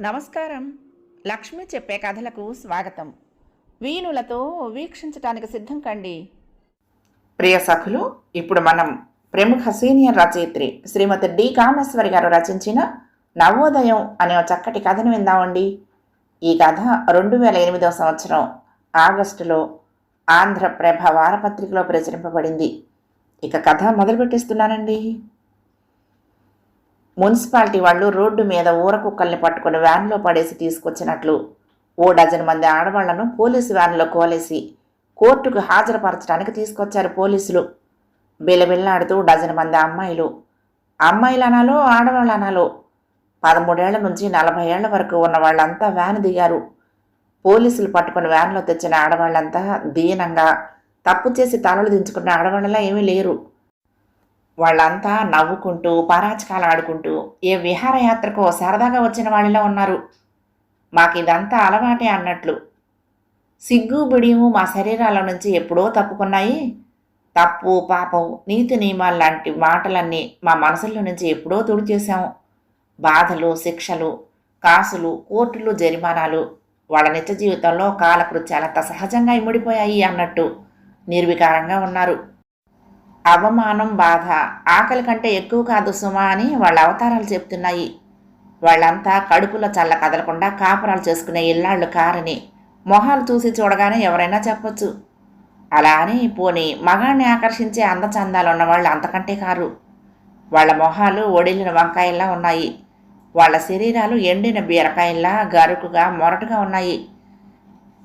నమస్కారం. లక్ష్మి చెప్పే కథలకు స్వాగతం. వీణులతో వీక్షించటానికి సిద్ధం కండి. ప్రియ సఖులు ఇప్పుడు మనం ప్రముఖ సీనియర్ రచయిత్రి శ్రీమతి డి. కామేశ్వరి గారు రచించిన నవోదయం అనే ఒక చక్కటి కథను విందామండి. ఈ కథ రెండు వేల ఎనిమిదవ సంవత్సరం ఆగస్టులో ఆంధ్రప్రభ వారపత్రికలో ప్రచురింపబడింది. ఇక కథ మొదలుపెట్టిస్తున్నానండి. మున్సిపాలిటీ వాళ్ళు రోడ్డు మీద ఊర కుక్కల్ని పట్టుకుని వ్యాన్లో పడేసి తీసుకొచ్చినట్లు ఓ డజన్ మంది ఆడవాళ్ళను పోలీసు వ్యాన్లో కోలేసి కోర్టుకు హాజరుపరచడానికి తీసుకొచ్చారు పోలీసులు. బిలబిల్లాడుతూ డజన్ మంది అమ్మాయిలు అమ్మాయిలు అనాలో ఆడవాళ్ళు అనాలో పదమూడేళ్ళ నుంచి నలభై ఏళ్ళ వరకు ఉన్న వాళ్ళంతా వ్యాన్ దిగారు. పోలీసులు పట్టుకుని వ్యాన్లో తెచ్చిన ఆడవాళ్ళంతా దీనంగా తప్పు చేసి తలలు దించుకున్న ఆడవాళ్ళలా ఏమీ లేరు. వాళ్ళంతా నవ్వుకుంటూ పారాచకాలు ఆడుకుంటూ ఏ విహారయాత్రకో సరదాగా వచ్చిన వాళ్ళలా ఉన్నారు. మాకు అలవాటే అన్నట్లు. సిగ్గు బిడియము మా శరీరాల నుంచి ఎప్పుడో తప్పుకున్నాయి. తప్పు పాపం నీతి నియమాలు లాంటి మాటలన్నీ మా మనసులో నుంచి ఎప్పుడో తుడిచేశాము బాధలు శిక్షలు కాసులు కోర్టులు జరిమానాలు వాళ్ళ నిత్య జీవితంలో కాలకృత్యాలంత సహజంగా ఇమిడిపోయాయి అన్నట్టు. నిర్వికారంగా ఉన్నారు. అవమానం బాధ ఆకలి కంటే ఎక్కువ కాదు సుమా అని వాళ్ళ అవతారాలు చెప్తున్నాయి. వాళ్ళంతా కడుపులో చల్ల కదలకుండా కాపురాలు చేసుకునే ఇల్లాళ్ళు కారని మొహాలు చూసి చూడగానే ఎవరైనా చెప్పొచ్చు. అలా అని పోని మగాన్ని ఆకర్షించే అందచందాలు ఉన్నవాళ్ళు అంతకంటే కారు. వాళ్ళ మొహాలు ఒడిలిన వంకాయల్లా ఉన్నాయి. వాళ్ళ శరీరాలు ఎండిన బీరకాయల్లా గరుకుగా మొరటుగా ఉన్నాయి.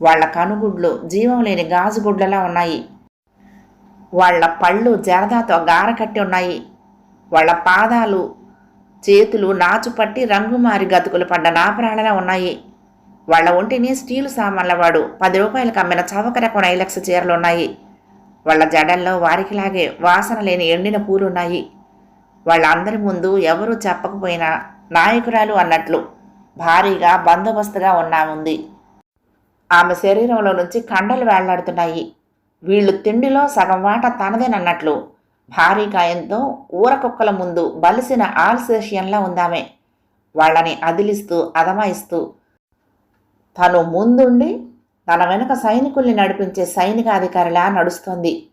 వాళ్ళ కనుగుడ్లు జీవం లేని గాజుగుడ్లలా ఉన్నాయి. వాళ్ళ పళ్ళు జరదాతో గారకట్టి ఉన్నాయి. వాళ్ళ పాదాలు చేతులు నాచుపట్టి రంగుమారి గతుకులు పడ్డ నాపరాళ్ళలా ఉన్నాయి. వాళ్ళ ఒంటిని స్టీలు సామాన్ల వాడు పది రూపాయలకు అమ్మిన చవకరకు ఐలక్స్ చీరలు ఉన్నాయి. వాళ్ళ జడల్లో వారికిలాగే వాసన లేని ఎండిన పూలున్నాయి. వాళ్ళందరి ముందు ఎవరూ చెప్పకపోయినా నాయకురాలు అన్నట్లు భారీగా బందోబస్తుగా ఉన్నాముంది. ఆమె శరీరంలో నుంచి కండలు వేళ్ళాడుతున్నాయి. వీళ్ళు తిండిలో సగం వాట తనదేనన్నట్లు. భారీ గాయంతో ఊరకుక్కల ముందు బలిసిన ఆల్సేషియన్లా ఉందామె. వాళ్ళని అదిలిస్తూ అదమాయిస్తూ తను ముందుండి తన వెనుక సైనికుల్ని నడిపించే సైనికాధికారిలా నడుస్తోంది.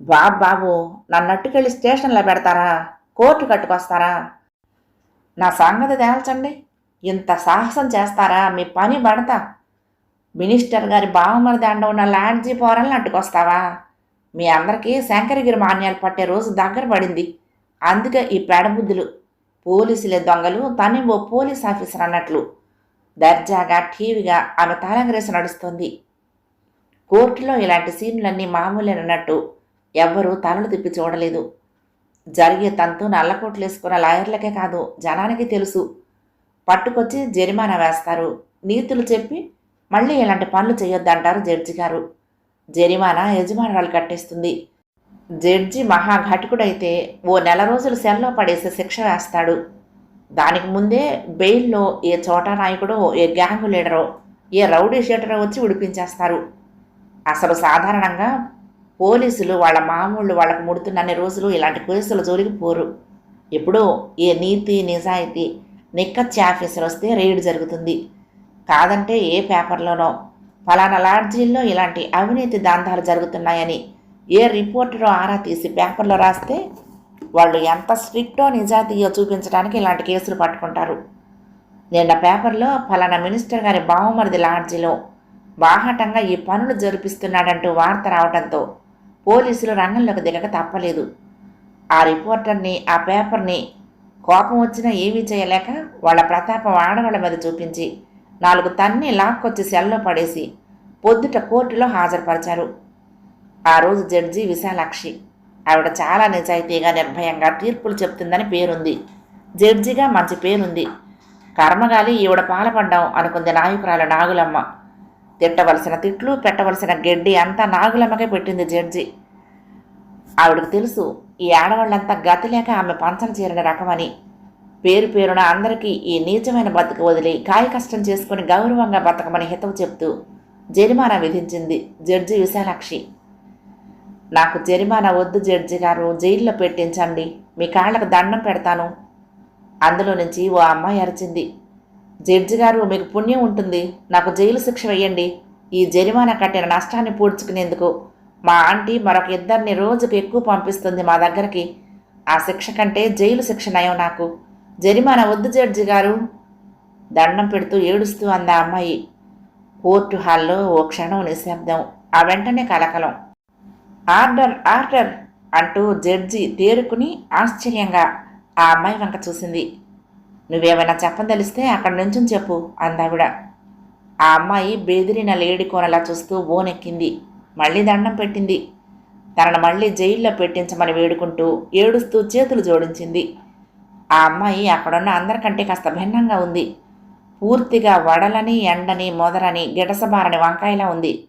బాబ్ బాబు నన్నట్టుకెళ్ళి స్టేషన్లో పెడతారా? కోర్టు కట్టుకొస్తారా? నా సంగతి తేల్చండి. ఇంత సాహసం చేస్తారా? మీ పని పడతా. మినిస్టర్ గారి బావమరిది అండ ఉన్న లాడ్జీ పోరల్ని అడ్డుకొస్తావా? మీ అందరికీ శంకరగిరి మాన్యాలు పట్టే రోజు దగ్గర పడింది. అందుకే ఈ పేడబుద్ధులు పోలీసులే దొంగలు తనే ఓ పోలీస్ ఆఫీసర్ అన్నట్లు. దర్జాగా ఠీవిగా ఆమె తలంగరేసి నడుస్తుంది. కోర్టులో ఇలాంటి సీన్లన్నీ మామూలేనన్నట్టు ఎవ్వరూ తలలు తిప్పి చూడలేదు. జరిగే తంతు నల్లకోట్లు వేసుకున్న లాయర్లకే కాదు జనానికి తెలుసు. పట్టుకొచ్చి జరిమానా వేస్తారు. నీతులు చెప్పి మళ్ళీ ఇలాంటి పనులు చేయొద్దంటారు జడ్జి గారు. జరిమానా యజమానురాలు కట్టేస్తుంది. జడ్జి మహాఘటికుడైతే ఓ నెల రోజులు సెల్లో పడేసి శిక్ష వేస్తాడు. దానికి ముందే బెయిల్లో ఏ చోటా నాయకుడో ఏ గ్యాంగు లీడరో ఏ రౌడీ షీటరో వచ్చి విడిపించేస్తారు అసలు సాధారణంగా పోలీసులు వాళ్ళ మామూళ్ళు వాళ్ళకు ముడుతున్నన్ని రోజులు ఇలాంటి కేసుల జోలికి పోరు. ఎప్పుడో ఏ నీతి నిజాయితీ నిక్కచ్చి ఆఫీసర్ వస్తే రైడ్ జరుగుతుంది. కాదంటే ఏ పేపర్లోనో. ఫలానా లాడ్జీల్లో ఇలాంటి అవినీతి దాంధాలు జరుగుతున్నాయని ఏ రిపోర్టరో ఆరా తీసి పేపర్లో రాస్తే వాళ్ళు ఎంత స్ట్రిక్టో నిజాతీయో చూపించడానికి ఇలాంటి కేసులు పట్టుకుంటారు. నిన్న పేపర్లో ఫలానా మినిస్టర్ గారి బావమరిది లాడ్జీలో బాహటంగా ఈ పనులు జరిపిస్తున్నాడంటూ వార్త రావడంతో పోలీసులు రంగంలోకి దిగక తప్పలేదు. ఆ రిపోర్టర్ని ఆ పేపర్ని కోపం వచ్చినా ఏమీ చేయలేక వాళ్ళ ప్రతాపం ఆడవాళ్ళ మీద చూపించి నాలుగు తన్ని లాక్కొచ్చి సెల్లో పడేసి పొద్దుట కోర్టులో హాజరుపరిచారు. ఆ రోజు జడ్జి విశాలాక్షి. ఆవిడ చాలా నిజాయితీగా నిర్భయంగా తీర్పులు చెప్తుందని పేరుంది. జడ్జిగా మంచి పేరుంది. కర్మగాలి ఈవిడ పాలపడ్డాం అనుకుంది నాయకురాలు నాగులమ్మ. తిట్టవలసిన తిట్లు పెట్టవలసిన గడ్డి అంతా నాగులమ్మకే పెట్టింది జడ్జి. ఆవిడకు తెలుసు ఈ ఆడవాళ్ళంతా గతి లేక ఆమె పంచన చేరిన రకమని. పేరు పేరున అందరికీ ఈ నీచమైన బతుకు వదిలి కాయ కష్టం చేసుకుని గౌరవంగా బతకమని హితవు చెప్తూ జరిమానా విధించింది జడ్జి విశాలాక్షి. నాకు జరిమానా వద్దు జడ్జి గారు జైల్లో పెట్టించండి మీ కాళ్ళకు దండం పెడతాను. అందులో నుంచి ఓ అమ్మాయి అరిచింది. జడ్జి గారు మీకు పుణ్యం ఉంటుంది నాకు జైలు శిక్ష వేయండి. ఈ జరిమానా కట్టిన నష్టాన్ని పూడ్చుకునేందుకు మా ఆంటీ మరొక ఇద్దరిని రోజుకు ఎక్కువ పంపిస్తుంది మా దగ్గరికి. ఆ శిక్ష కంటే జైలు శిక్ష నయం నాకు. జరిమానా వద్దు జడ్జి గారు. దండం పెడుతూ ఏడుస్తూ అంద అమ్మాయి. కోర్టు హాల్లో ఓ క్షణం నిశ్శబ్దం. ఆ వెంటనే కలకలం. ఆర్డర్ ఆర్డర్ అంటూ జడ్జి తేరుకుని ఆశ్చర్యంగా ఆ అమ్మాయి వంక చూసింది. నువ్వేమైనా చెప్పదలిస్తే అక్కడి నుంచి చెప్పు అందావిడ ఆ అమ్మాయి బెదిరిన లేడి కోనలా చూస్తూ బోనెక్కింది. మళ్ళీ దండం పెట్టింది. తనను మళ్ళీ జైల్లో పెట్టించమని వేడుకుంటూ ఏడుస్తూ చేతులు జోడించింది. ఆ అమ్మాయి అక్కడున్న అందరికంటే కాస్త భిన్నంగా ఉంది. పూర్తిగా వడలని ఎండని మొదలని గిడసబారని వంకాయలా ఉంది.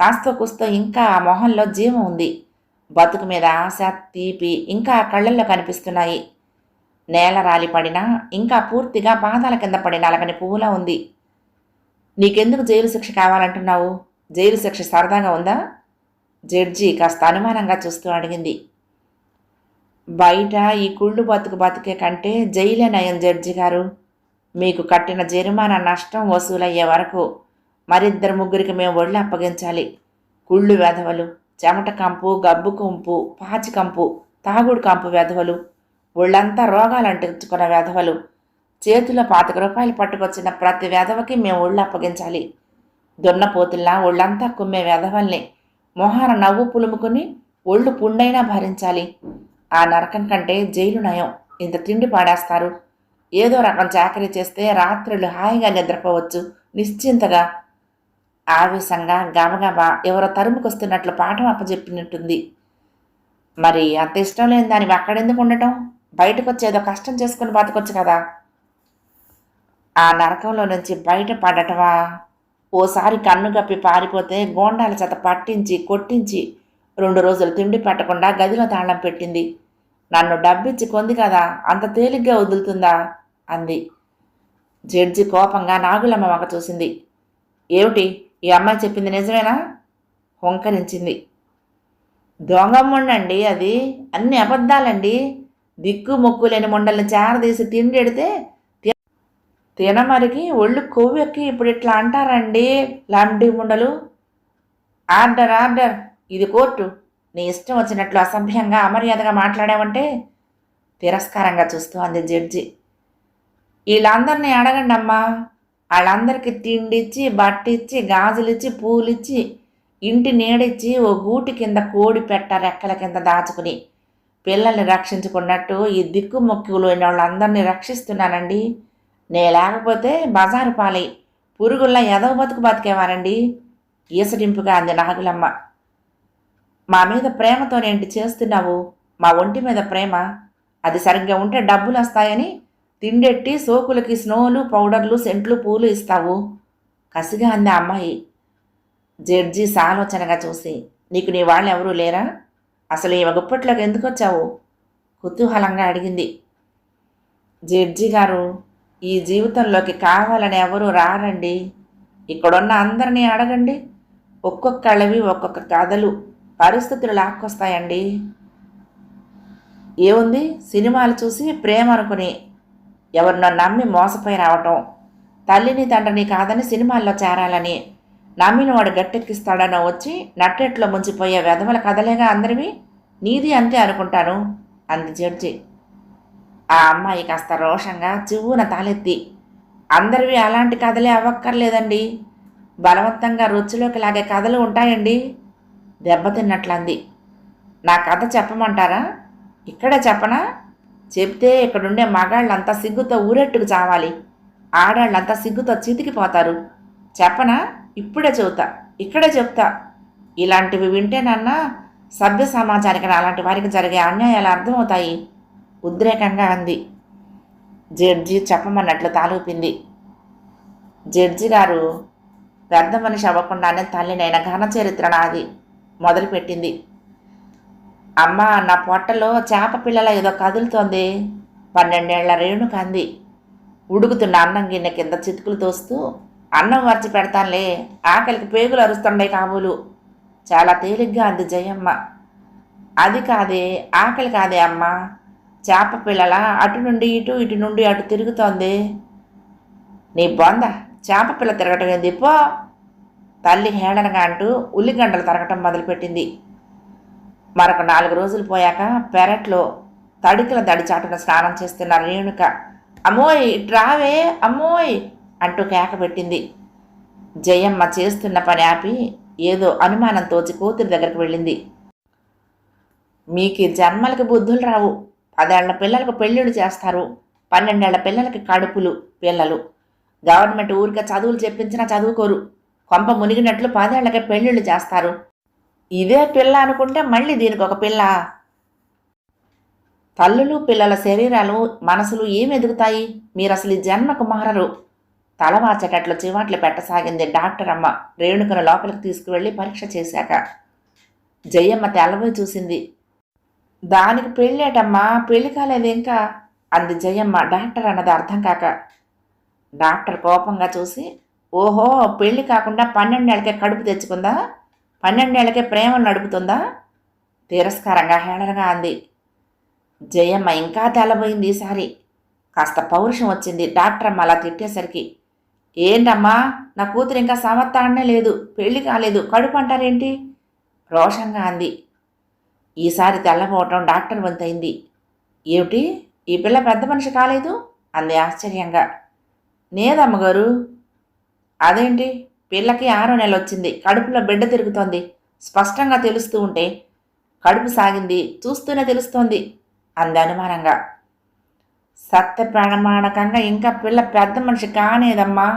కాస్త కుస్తో ఇంకా ఆ మొహంలో జీవం ఉంది. బతుకు మీద ఆశ తీపి ఇంకా ఆ కళ్ళల్లో కనిపిస్తున్నాయి. నేల రాలి పడినా ఇంకా పూర్తిగా పాదాల కింద పడిన అలగని పువ్వులా ఉంది. నీకెందుకు జైలు శిక్ష కావాలంటున్నావు? జైలు శిక్ష సరదాగా ఉందా? జడ్జి కాస్త అనుమానంగా చూస్తూ అడిగింది. బయట ఈ కుళ్ళు బతుకు బతికే కంటే జైలే నయం జడ్జి గారు. మీకు కట్టిన జరిమానా నష్టం వసూలయ్యే వరకు మరిద్దరు ముగ్గురికి మేము ఒళ్ళు అప్పగించాలి. కుళ్ళు వెధవలు చెమట కంపు గబ్బు కంపు పాచి కంపు తాగుడు కంపు వెధవలు ఒళ్ళంతా రోగాలు అంటించుకున్న వెధవలు చేతిలో పాతిక రూపాయలు పట్టుకొచ్చిన ప్రతి వెధవకి మేము ఒళ్ళు అప్పగించాలి. దున్నపోతుల్లా ఒళ్ళంతా కుమ్మే వెధవల్ని మొహాన నవ్వు పులుముకుని ఒళ్ళు పుండైనా భరించాలి. ఆ నరకం కంటే జైలు నయం. ఇంత తిండి పాడేస్తారు. ఏదో రకం చాకరీ చేస్తే రాత్రులు హాయిగా నిద్రపోవచ్చు. నిశ్చింతగా. ఆవేశంగా గబగబా ఎవరో తరుముకొస్తున్నట్లు పాఠం అప్పచెప్పినట్టుంది మరి అంత ఇష్టం లేని దానివి అక్కడెందుకు ఉండటం? బయటకు వచ్చేదో కష్టం చేసుకుని బతకొచ్చు కదా. ఆ నరకంలో నుంచి బయట పడటమా ఓసారి కన్ను కప్పి పారిపోతే గోండాల చేత పట్టించి కొట్టించి రెండు రోజులు తిండి పెట్టకుండా గదిలో తాళం పెట్టింది. నన్ను డబ్బిచ్చి కొంది కదా అంత తేలిగ్గా వదులుతుందా? అంది. జడ్జి కోపంగా నాగులమ్మ వంక చూసింది. ఏమిటి ఈ అమ్మాయి చెప్పింది నిజమేనా? హుంకరించింది. దొంగమ్మండండి అది అన్ని అబద్ధాలండి. దిక్కు మొక్కు లేని మొండల్ని చేరదీసి తిండి ఎడితే తి- తినమరిగి ఒళ్ళు కొవ్వెక్కి ఇప్పుడు ఇట్లా అంటారండి లాంటి ముండలు. ఆర్డర్ ఆర్డర్ ఇది కోర్టు. నీ ఇష్టం వచ్చినట్లు అసభ్యంగా అమర్యాదగా మాట్లాడావంటే తిరస్కారంగా చూస్తూ అంది జడ్జి. వీళ్ళందరినీ అడగండి అమ్మా వాళ్ళందరికీ తిండిచ్చి బట్టిచ్చి గాజులిచ్చి పూలిచ్చి ఇంటి నీడిచ్చి ఓ గూటి కింద కోడి పెట్ట రెక్కల కింద దాచుకుని పిల్లల్ని రక్షించుకున్నట్టు ఈ దిక్కు మొక్కులు వాళ్ళందరినీ రక్షిస్తున్నానండి. నే లేకపోతే బజారు పాలై పురుగుల్లా ఎదవ బతుకు బతికేవారండి. ఈసడింపుగా అంది నాగులమ్మ. మా మీద ప్రేమతోనేంటి చేస్తున్నావు? మా ఒంటి మీద ప్రేమ? అది సరిగ్గా ఉంటే డబ్బులు వస్తాయని తిండెట్టి సోకులకి స్నోలు పౌడర్లు సెంట్లు పూలు ఇస్తావు. కసిగా అంది ఆ అమ్మాయి. జడ్జి సాలోచనగా చూసి నీకు నీ వాళ్ళు ఎవరూ లేరా? అసలు ఈమె గుప్పట్లోకి ఎందుకు వచ్చావు? కుతూహలంగా అడిగింది. జడ్జి గారు ఈ జీవితంలోకి కావాలని ఎవరు రారండి. ఇక్కడున్న అందరినీ అడగండి. ఒక్కొక్కళ్ళవి ఒక్కొక్క కథలు. పరిస్థితులు లాక్కొస్తాయండి ఏముంది? సినిమాలు చూసి ప్రేమ అనుకుని ఎవరినో నమ్మి మోసపోయి రావటం. తల్లిని తండ్రిని కాదని సినిమాల్లో చేరాలని నమ్మిన వాడు గట్టెక్కిస్తాడనో వచ్చి నట్టెట్లో ముంచిపోయే వెధవల కథలేగా అందరివి? నీది అంతే అనుకుంటాను అంది జడ్జి. ఆ అమ్మాయి కాస్త రోషంగా చివ్వున తాలెత్తి అందరివి అలాంటి కథలే అవ్వక్కర్లేదండి. బలవంతంగా రుచిలోకి లాగే కథలు ఉంటాయండి. దెబ్బతిన్నట్లంది. నా కథ చెప్పమంటారా? ఇక్కడే చెప్పనా? చెప్తే ఇక్కడుండే మగాళ్ళంతా సిగ్గుతో ఊరెట్టుకు చావాలి. ఆడాళ్ళంతా సిగ్గుతో చితికిపోతారు. చెప్పనా? ఇప్పుడే చెబుతా. ఇక్కడే చెప్తా. ఇలాంటివి వింటేనన్నా సభ్య సమాజానికి అలాంటి వారికి జరిగే అన్యాయాలు అర్థమవుతాయి. ఉద్రేకంగా అంది. జడ్జి చెప్పమన్నట్లు తాలూపింది. జడ్జి గారు పెద్ద మనిషి అవ్వకుండానే తల్లినైన ఘన చరిత్ర నాది. మొదలుపెట్టింది. అమ్మ నా పొట్టలో చేప పిల్లల ఏదో కదులుతోంది. పన్నెండేళ్ళ రేణుక అంది. ఉడుకుతున్న అన్నం గిన్నె కింద చితుకులు తోస్తూ అన్నం మర్చి పెడతానులే ఆకలికి పేగులు అరుస్తుండే కాబోలు. చాలా తేలిగ్గా అంది జయమ్మ. అది కాదే ఆకలి కాదే అమ్మా. చేప పిల్లల అటు నుండి ఇటు ఇటు నుండి అటు తిరుగుతోంది. నీ బొంద చేప పిల్ల తిరగటం ఏంది? పో. తల్లి హేళనగా అంటూ ఉల్లిగండలు తరగటం మొదలుపెట్టింది. మరొక నాలుగు రోజులు పోయాక పెరట్లో తడికల దడిచాటున స్నానం చేస్తున్న రేణుక అమ్మోయ్ డ్రావే అమ్మోయ్ అంటూ కేక పెట్టింది. జయమ్మ చేస్తున్న పని ఆపి ఏదో అనుమానం తోచి కూతురి దగ్గరికి వెళ్ళింది. మీకు జన్మలకి బుద్ధులు రావు. పదేళ్ళ పిల్లలకు పెళ్ళిళ్ళు చేస్తారు. పన్నెండేళ్ళ పిల్లలకి కడుపులు పిల్లలు. గవర్నమెంట్ ఊరికే చదువులు చెప్పించినా చదువుకోరు. కొంప మునిగినట్లు పదేళ్ళకే పెళ్ళిళ్ళు చేస్తారు. ఇదే పిల్ల అనుకుంటే మళ్ళీ దీనికి ఒక పిల్ల. తల్లులు పిల్లల శరీరాలు మనసులు ఏమి ఎదుగుతాయి? మీరు అసలు ఈ జన్మకు మారరు తలవాచేటట్లు చివాట్లు పెట్టసాగింది డాక్టర్ అమ్మ. రేణుకను లోపలికి తీసుకువెళ్ళి పరీక్ష చేశాక. జయమ్మ తెల్లబోయి చూసింది. దానికి పెళ్ళేటమ్మా పెళ్ళి కాలేదు ఇంకా అంది జయమ్మ డాక్టర్ అన్నది అర్థం కాక. డాక్టర్ కోపంగా చూసి ఓహో పెళ్ళి కాకుండా పన్నెండేళ్ళకే కడుపు తెచ్చుకుందా? పన్నెండేళ్ళకే ప్రేమను నడుపుతుందా? తిరస్కారంగా హేళనగా అంది. జయమ్మ ఇంకా తెల్లబోయింది ఈసారి. కాస్త పౌరుషం వచ్చింది. డాక్టర్ అమ్మ అలా తిట్టేసరికి ఏంటమ్మా నా కూతురు ఇంకా సమత్తాడనే లేదు పెళ్ళి కాలేదు కడుపు అంటారేంటి? రోషంగా అంది. ఈసారి తెల్లబోవటం డాక్టర్ వంతైంది. ఏమిటి ఈ పిల్ల పెద్ద మనిషి కాలేదు? అంది ఆశ్చర్యంగా. నేదమ్మగారు అదేంటి? పిల్లకి ఆరో నెల వచ్చింది కడుపులో బిడ్డ తిరుగుతోంది. స్పష్టంగా తెలుస్తూ ఉంటే కడుపు సాగింది. చూస్తూనే తెలుస్తోంది అంది అనుమానంగా. సత్య ప్రమాణకంగా ఇంకా పిల్ల పెద్ద మనిషి కానేదమ్మా?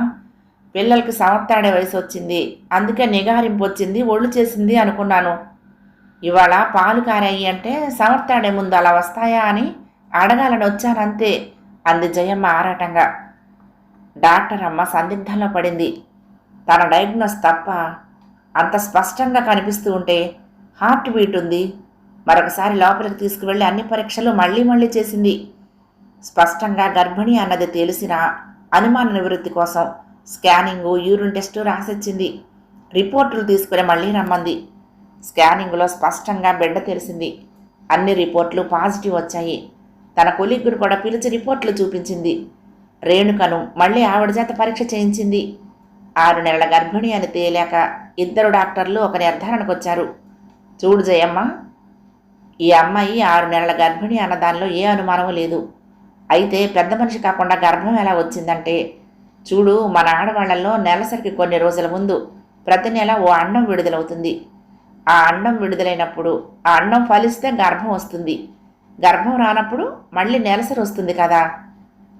పిల్లలకి సమర్థాడే వయసు వచ్చింది అందుకే నిగారింపు వచ్చింది ఒళ్ళు చేసింది అనుకున్నాను. ఇవాళ పాలు కారాయి అంటే సమర్థాడే ముందు అలా వస్తాయా అని అడగాలని వచ్చానంతే అంది జయమ్మ ఆరాటంగా. డాక్టర్ అమ్మ సందిగ్ధంలో పడింది. తన డయాగ్నోస్ తప్ప అంత స్పష్టంగా కనిపిస్తూ ఉంటే హార్ట్ బీట్ ఉంది. మరొకసారి లోపలికి తీసుకువెళ్ళి అన్ని పరీక్షలు మళ్ళీ మళ్ళీ చేసింది. స్పష్టంగా గర్భిణి అన్నది తెలిసిన అనుమాన నివృత్తి కోసం స్కానింగు యూరిన్ టెస్టు రాసిచ్చింది. రిపోర్టులు తీసుకుని మళ్ళీ రమ్మంది. స్కానింగ్లో స్పష్టంగా బిడ్డ తెలిసింది. అన్ని రిపోర్ట్లు పాజిటివ్ వచ్చాయి. తన కొలిగ్గును కూడా పిలిచి రిపోర్ట్లు చూపించింది. రేణుకను మళ్ళీ ఆవిడ చేత పరీక్ష చేయించింది. ఆరు నెలల గర్భిణి అని తేలాక ఇద్దరు డాక్టర్లు ఒక నిర్ధారణకు వచ్చారు. చూడు జయమ్మ ఈ అమ్మాయి ఆరు నెలల గర్భిణి అన్న దానిలో ఏ అనుమానమూ లేదు. అయితే పెద్ద మనిషి కాకుండా గర్భం ఎలా వచ్చిందంటే చూడు మన ఆడవాళ్ళలో నెలసరికి కొన్ని రోజుల ముందు ప్రతి నెల ఓ అండం విడుదలవుతుంది. ఆ అండం విడుదలైనప్పుడు ఆ అండం ఫలిస్తే గర్భం వస్తుంది. గర్భం రానప్పుడు మళ్ళీ నెలసరి వస్తుంది కదా.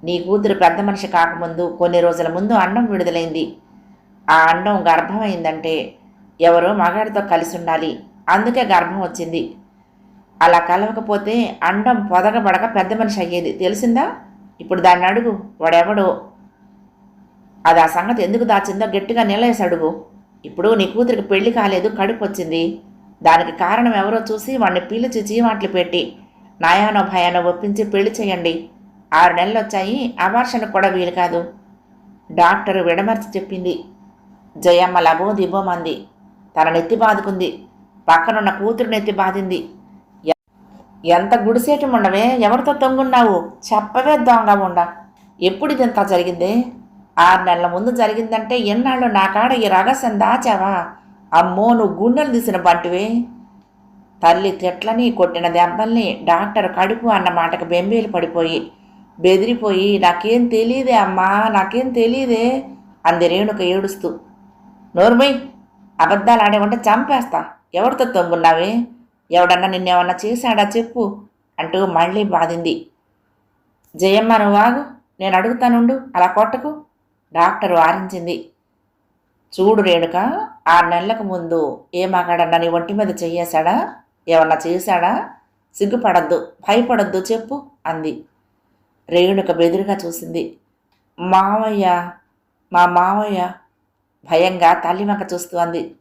నీ కూతురు పెద్ద మనిషి కాకముందు కొన్ని రోజుల ముందు అండం విడుదలైంది. ఆ అండం గర్భమైందంటే ఎవరో మగాడితో కలిసి ఉండాలి. అందుకే గర్భం వచ్చింది. అలా కలవకపోతే అండం పొదగబడక పెద్ద మనిషి అయ్యేది. తెలిసిందా? ఇప్పుడు దాన్ని అడుగు. వాడెవడో? అది ఆ సంగతి ఎందుకు దాచిందో గట్టిగా నిలయేసి అడుగు. ఇప్పుడు నీ కూతురికి పెళ్ళి కాలేదు కడుపు వచ్చింది. దానికి కారణం ఎవరో చూసి వాడిని పిలిచి చీమాట్లు పెట్టి నాయానో భయానో ఒప్పించి పెళ్ళి చేయండి. ఆరు నెలలు వచ్చాయి అబార్షన్ కూడా వీలు కాదు. డాక్టర్ విడమర్చి చెప్పింది. జయమ్మ లబో దిబ్బోమంది తన నెత్తి బాదుకుంది. పక్కనున్న కూతురు నెత్తి బాదింది. ఎంత గుడిసేటి ఉండవే ఎవరితో తొంగున్నావు? చెప్పవే దొంగ ఉండ ఎప్పుడు ఇదంతా జరిగింది? ఆరు నెలల ముందు జరిగిందంటే ఎన్నాళ్ళు నా కాడ ఈ రహస్యం దాచావా? అమ్మో నువ్వు గుండెలు తీసిన బంటివే. తల్లి తిట్లని కొట్టిన దెబ్బల్ని డాక్టర్ కడుపు అన్న మాటకు బెంబేలు పడిపోయి బెదిరిపోయి నాకేం తెలియదే అమ్మా నాకేం తెలియదే అంది రేణుక ఏడుస్తూ. నోర్మయ్ అబద్ధాలు ఆడేవంటే చంపేస్తా. ఎవరితో తొంగున్నావే? ఎవడన్నా నిన్నేమన్నా చేశాడా చెప్పు అంటూ మళ్ళీ బాధింది. జయమ్మ నువ్వు వాగు నేను అడుగుతానుండు. అలా కొట్టకు డాక్టర్ వారించింది చూడు రేణుక ఆరు నెలలకు ముందు ఏ మగాడన్నా నీ ఒంటి మీద చెయ్యేశాడా? ఏమన్నా చేశాడా? సిగ్గుపడద్దు భయపడద్దు చెప్పు అంది. రేణుక బెదురుగా చూసింది. మావయ్య మా మావయ్య భయంగా తల్లి వంక చూస్తూ అంది.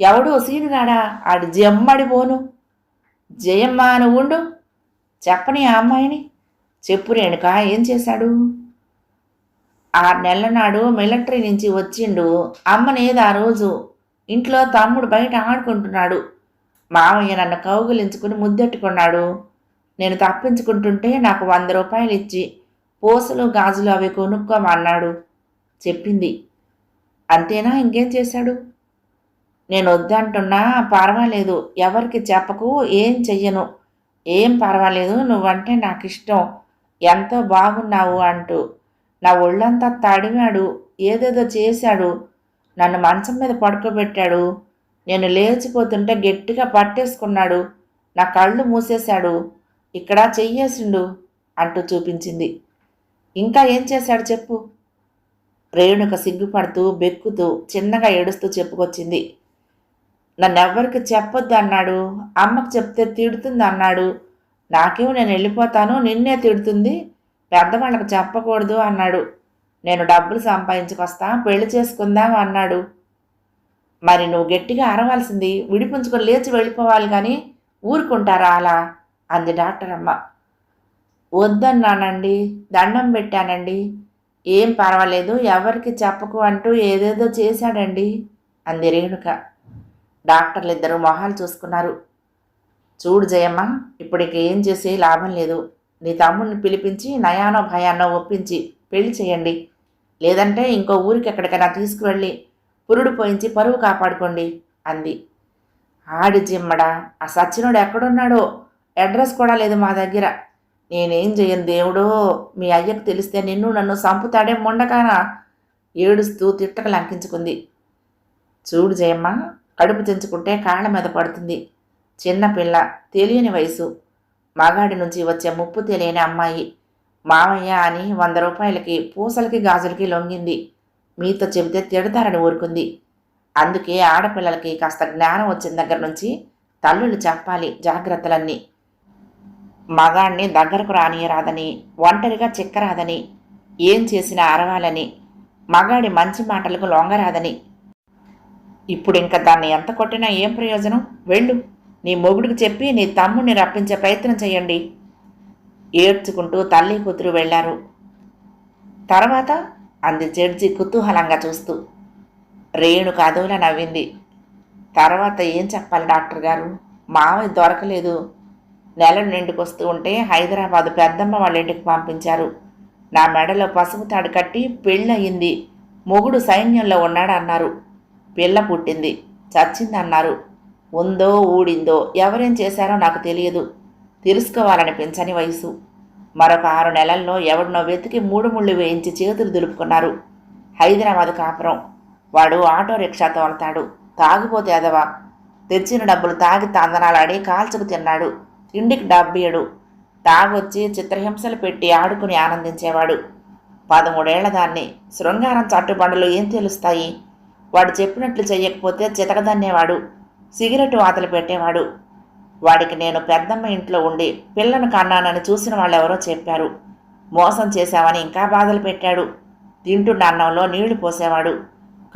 ఎవడు? సీనుగాడా ఆడు జమ్మడి పోను జయమ్మ అని ఉండు. చెప్పని ఆ అమ్మాయిని. చెప్పు రేణుక ఏం చేశాడు? ఆరు నెలల నాడు మిలిటరీ నుంచి వచ్చిండు. అమ్మనేది ఆ రోజు ఇంట్లో తమ్ముడు బయట ఆడుకుంటున్నాడు. మామయ్య నన్ను కౌగులించుకుని ముద్దెట్టుకున్నాడు. నేను తప్పించుకుంటుంటే నాకు వంద రూపాయలు ఇచ్చి పూసలు గాజులు అవి కొనుక్కోమన్నాడు చెప్పింది. అంతేనా? ఇంకేం చేశాడు? నేను వద్దంటున్నా పర్వాలేదు. ఎవరికి చెప్పకు ఏం చెయ్యను. ఏం పర్వాలేదు నువ్వంటే నాకు ఇష్టం ఎంతో బాగున్నావు అంటూ. నా ఒళ్ళంతా తడిమాడు ఏదేదో చేశాడు. నన్ను మంచం మీద పడుకోబెట్టాడు. నేను లేచిపోతుంటే గట్టిగా పట్టేసుకున్నాడు. నా కళ్ళు మూసేశాడు. ఇక్కడ చెయ్యేసిండు అంటూ చూపించింది. ఇంకా ఏం చేశాడు చెప్పు? రేణుక సిగ్గుపడుతూ బెక్కుతూ చిన్నగా ఏడుస్తూ చెప్పుకొచ్చింది. నన్నెవ్వరికి చెప్పొద్దు అన్నాడు. అమ్మకు చెప్తే తిడుతుంది అన్నాడు. నాకేమో నేను వెళ్ళిపోతాను నిన్నే తిడుతుంది. పెద్దవాళ్ళకి చెప్పకూడదు అన్నాడు. నేను డబ్బులు సంపాదించుకొస్తా పెళ్ళి చేసుకుందాం అన్నాడు. మరి నువ్వు గట్టిగా అరవాల్సింది విడిపించుకొని లేచి వెళ్ళిపోవాలి కానీ ఊరుకుంటారా అలా? అంది డాక్టర్ అమ్మ. వద్దన్నానండి దండం పెట్టానండి. ఏం పర్వాలేదు ఎవరికి చెప్పకు అంటూ ఏదేదో చేశాడండి అంది రేణుక. డాక్టర్లు ఇద్దరు మొహాలు చూసుకున్నారు. చూడు జయమ్మ ఇప్పటికి ఏం చేసే లాభం లేదు. నీ తమ్ముడిని పిలిపించి నయానో భయానో ఒప్పించి పెళ్ళి చేయండి. లేదంటే ఇంకో ఊరికి ఎక్కడికైనా తీసుకువెళ్ళి పురుడు పోయించి పరువు కాపాడుకోండి అంది. ఆడి జిమ్మడా ఆ సచ్చినుడు ఎక్కడున్నాడో? అడ్రస్ కూడా లేదు మా దగ్గర. నేనేం చేయను దేవుడో మీ అయ్యకు తెలిస్తే నిన్ను నన్ను సంపుతాడే మొండకానా ఏడుస్తూ తిట్టక లంకించుకుంది చూడు జయమ్మ కడుపు తెంచుకుంటే కాళ్ళ మీద పడుతుంది. చిన్నపిల్ల తెలియని వయసు. మగాడి నుంచి వచ్చే ముప్పు తెలియని అమ్మాయి. మామయ్య అని వంద రూపాయలకి పూసలకి గాజులకి లొంగింది. మీతో చెబితే తిడతారని ఊరుకుంది. అందుకే ఆడపిల్లలకి కాస్త జ్ఞానం వచ్చిన దగ్గర నుంచి తల్లులు చెప్పాలి జాగ్రత్తలన్నీ. మగాణ్ణి దగ్గరకు రానియరాదని ఒంటరిగా చిక్కరాదని ఏం చేసినా అరవాలని మగాడి మంచి మాటలకు లొంగరాదని. ఇప్పుడు ఇంకా దాన్ని ఎంత కొట్టినా ఏం ప్రయోజనం? వెళ్ళు. నీ మొగుడికి చెప్పి నీ తమ్ముడిని రప్పించే ప్రయత్నం చేయండి ఏడ్చుకుంటూ తల్లి కూతురు వెళ్ళారు. తర్వాత అంది జడ్జి కుతూహలంగా చూస్తూ. రేణు కదవులా నవ్వింది. తర్వాత ఏం చెప్పాలి డాక్టర్ గారు? మావయ్య దొరకలేదు. నెల నిండుకొస్తూ ఉంటే హైదరాబాద్ పెద్దమ్మ వాళ్ళ ఇంటికి పంపించారు. నా మెడలో పసుపు తాడు కట్టి పెళ్ళయింది. మొగుడు సైన్యంలో ఉన్నాడన్నారు పిల్ల పుట్టింది. చచ్చిందన్నారు. ఉందో ఊడిందో ఎవరేం చేశారో నాకు తెలియదు. తెలుసుకోవాలనిపించని వయసు. మరొక ఆరు నెలల్లో ఎవడినో వెతికి మూడు ముళ్ళు వేయించి చేతులు దులుపుకున్నారు. హైదరాబాద్ కాపురం. వాడు ఆటో రిక్షా తోలతాడు. తాగిపోతే అదవా తెచ్చిన డబ్బులు తాగి తందనాలాడి కాల్చుకు తిన్నాడు. తిండికి డబ్బేడు తాగొచ్చి చిత్రహింసలు పెట్టి ఆడుకుని ఆనందించేవాడు. పదమూడేళ్ళ దాన్ని. శృంగారం చట్టుబండలు ఏం తెలుస్తాయి? వాడు చెప్పినట్లు చెయ్యకపోతే చితకదన్నేవాడు. సిగరెట్ వాతలు పెట్టేవాడు. వాడికి నేను పెద్దమ్మ ఇంట్లో ఉండి పిల్లను కన్నానని చూసిన వాళ్ళెవరో చెప్పారు. మోసం చేశామని ఇంకా బాధలు పెట్టాడు. తింటున్న అన్నంలో నీళ్ళు పోసేవాడు.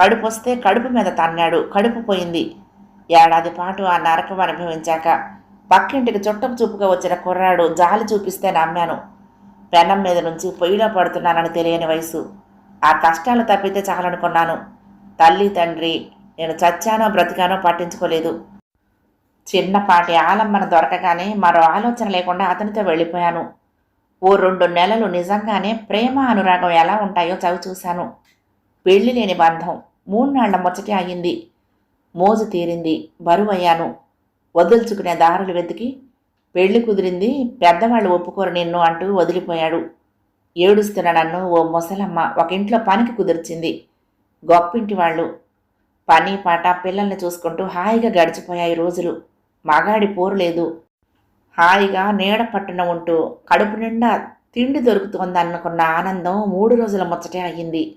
కడుపు వస్తే కడుపు మీద తన్నాడు. కడుపు పోయింది. ఏడాది పాటు ఆ నరకం అనుభవించాక పక్కింటికి చుట్టపు చూపుగా వచ్చిన కుర్రాడు జాలి చూపిస్తే నమ్మాను. పెనం మీద నుంచి పొయ్యిలో పడుతున్నానని తెలియని వయసు. ఆ కష్టాలు తప్పితే చాలనుకున్నాను. తల్లి తండ్రి నేను చచ్చానో బ్రతికానో పట్టించుకోలేదు. చిన్నపాటి ఆలంబన దొరకగానే మరో ఆలోచన లేకుండా అతనితో వెళ్ళిపోయాను. ఓ రెండు నెలలు నిజంగానే ప్రేమ అనురాగం ఎలా ఉంటాయో చవి చూశాను. పెళ్ళి లేని బంధం. మూడు ముచ్చటి అయ్యింది. మోజు తీరింది. బరువయ్యాను. వదుల్చుకునే దారులు వెతికి పెళ్ళి కుదిరింది పెద్దవాళ్ళు ఒప్పుకోరు నిన్ను అంటూ వదిలిపోయాడు. ఏడుస్తున్న నన్ను ఓ ముసలమ్మ ఒక ఇంట్లో పనికి కుదిర్చింది. గొప్పింటి వాళ్ళు. పని పాట పిల్లల్ని చూసుకుంటూ హాయిగా గడిచిపోయాయి రోజులు. మగాడి పోరు లేదు. హాయిగా నీడ పట్టున ఉంటూ కడుపు నిండా తిండి దొరుకుతోంది అనుకున్న ఆనందం మూడు రోజుల ముచ్చటే అయ్యింది.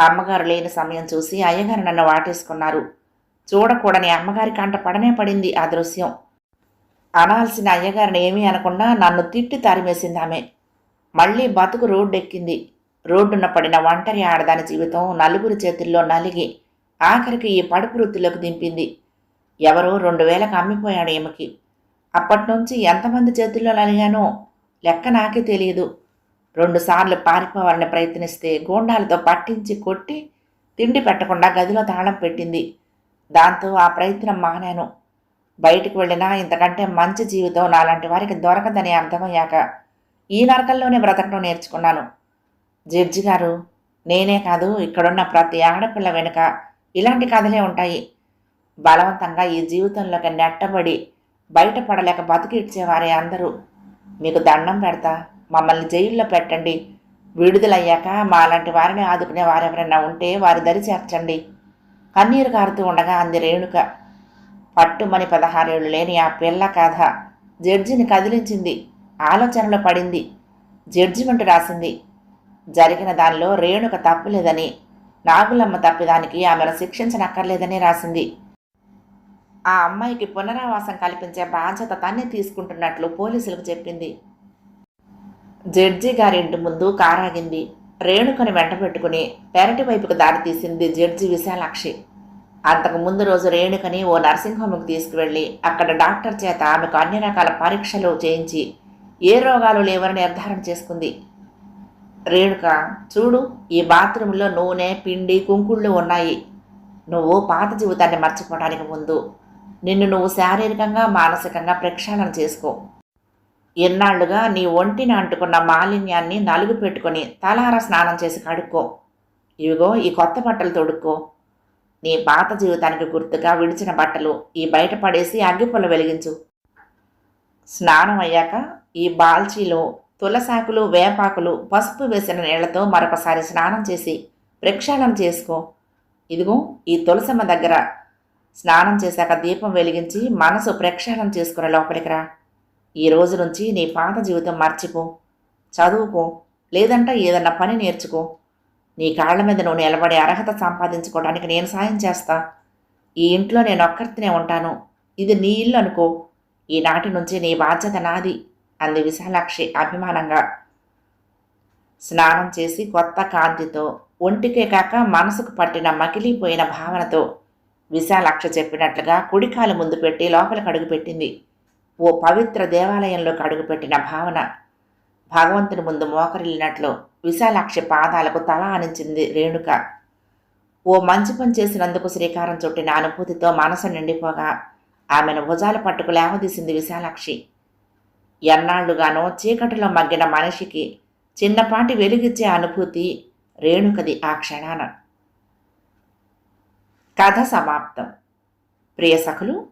అమ్మగారు లేని సమయం చూసి అయ్యగారు నన్ను వాటేసుకున్నారు. చూడకూడని అమ్మగారి కంట పడనే పడింది ఆ దృశ్యం. అనాల్సిన అయ్యగారిని ఏమీ అనకుండా నన్ను తిట్టి తరిమేసింది ఆమె. మళ్ళీ బతుకు రోడ్డెక్కింది. రోడ్డున పడిన ఒంటరి ఆడదాని జీవితం నలుగురి చేతుల్లో నలిగి ఆఖరికి ఈ పడుపు వృత్తిలోకి దింపింది. ఎవరో రెండు వేలకు అమ్మిపోయాడు ఈమెకి. అప్పటినుంచి ఎంతమంది చేతుల్లో నలిగానో లెక్క నాకే తెలియదు. రెండుసార్లు పారిపోవాలని ప్రయత్నిస్తే గోండాలతో పట్టించి కొట్టి తిండి పెట్టకుండా గదిలో తాళం పెట్టింది. దాంతో ఆ ప్రయత్నం మానాను. బయటికి వెళ్ళినా ఇంతకంటే మంచి జీవితం నాలాంటి వారికి దొరకదని అర్థమయ్యాక ఈ నరకంలోనే బ్రతకడం నేర్చుకున్నాను. జడ్జి గారు నేనే కాదు ఇక్కడున్న ప్రతి ఆడపిల్ల వెనుక ఇలాంటి కథలే ఉంటాయి. బలవంతంగా ఈ జీవితంలోకి నెట్టబడి బయటపడలేక బతికిడ్చేవారే అందరూ. మీకు దండం పెడతా మమ్మల్ని జైల్లో పెట్టండి. విడుదలయ్యాక మాలాంటి వారిని ఆదుకునే వారెవరైనా ఉంటే వారి దరి చేర్చండి. కన్నీరు కారుతూ ఉండగా అంది రేణుక. పట్టుమని పదహారేళ్ళు లేని ఆ పిల్ల కథ జడ్జిని కదిలించింది ఆలోచనలో పడింది జడ్జిమెంట్ రాసింది. జరిగిన దానిలో రేణుక తప్పులేదని నాగులమ్మ తప్పిదానికి ఆమెను శిక్షించనక్కర్లేదని రాసింది. ఆ అమ్మాయికి పునరావాసం కల్పించే బాధ్యత తన్నే తీసుకుంటున్నట్లు పోలీసులకు చెప్పింది. జడ్జి గారింటి ముందు కారాగింది. రేణుకని వెంట పెట్టుకుని పెరటి వైపుకు దారి తీసింది జడ్జి విశాలాక్షి. అంతకు ముందు రోజు రేణుకని ఓ నర్సింగ్ హోమ్కి తీసుకువెళ్ళి అక్కడ డాక్టర్ చేత ఆమెకు అన్ని రకాల పరీక్షలు చేయించి ఏ రోగాలు లేవని నిర్ధారణ చేసుకుంది. రేణుక చూడు ఈ బాత్రూంలో నూనె పిండి కుంకుళ్ళు ఉన్నాయి. నువ్వు పాత జీవితాన్ని మర్చిపోవడానికి ముందు నిన్ను నువ్వు శారీరకంగా మానసికంగా ప్రక్షాళన చేసుకో. ఎన్నాళ్ళుగా నీ ఒంటిని అంటుకున్న మాలిన్యాన్ని నలుగు పెట్టుకొని తలార స్నానం చేసి కడుక్కో. ఇవిగో ఈ కొత్త బట్టలు తొడుక్కో. నీ పాత జీవితానికి గుర్తుగా విడిచిన బట్టలు ఈ బయట పడేసి అగ్గిపుల్ల వెలిగించు. స్నానం అయ్యాక ఈ బాల్చీలో తులసాకులు వేపాకులు పసుపు వేసిన నీళ్ళతో మరొకసారి స్నానం చేసి ప్రక్షాళన చేసుకో. ఇదిగో ఈ తులసమ్మ దగ్గర స్నానం చేశాక దీపం వెలిగించి మనసు ప్రక్షాళన చేసుకునే లోపలికి రా. ఈ రోజు నుంచి నీ పాత జీవితం మర్చిపో చదువుకో లేదంటే ఏదన్నా పని నేర్చుకో. నీ కాళ్ళ మీద నువ్వు నిలబడే అర్హత సంపాదించుకోవడానికి నేను సాయం చేస్తా. ఈ ఇంట్లో నేను ఒక్కరితోనే ఉంటాను. ఇది నీ ఇల్లు అనుకో. ఈనాటి నుంచి నీ బాధ్యత నాది అంది విశాలాక్షి అభిమానంగా. స్నానం చేసి కొత్త కాంతితో ఒంటికే కాక మనసుకు పట్టిన మకిలిపోయిన భావనతో విశాలాక్ష చెప్పినట్లుగా కుడికాలు ముందు పెట్టి లోపలికి అడుగుపెట్టింది ఓ పవిత్ర దేవాలయంలోకి అడుగుపెట్టిన భావన. భగవంతుని ముందు మోకరిల్లినట్లు విశాలాక్షి పాదాలకు తల ఆనించింది రేణుక. ఓ మంచి పని చేసినందుకు శ్రీకారం చుట్టిన అనుభూతితో మనసు నిండిపోగా ఆమెను భుజాలు పట్టుకు లేవదీసింది విశాలాక్షి. ఎన్నాళ్ళుగానో చీకటిలో మగ్గిన మనిషికి చిన్నపాటి వెలుగిచ్చే అనుభూతి రేణుకది ఆ క్షణాన. కథ సమాప్తం. ప్రియ సఖులు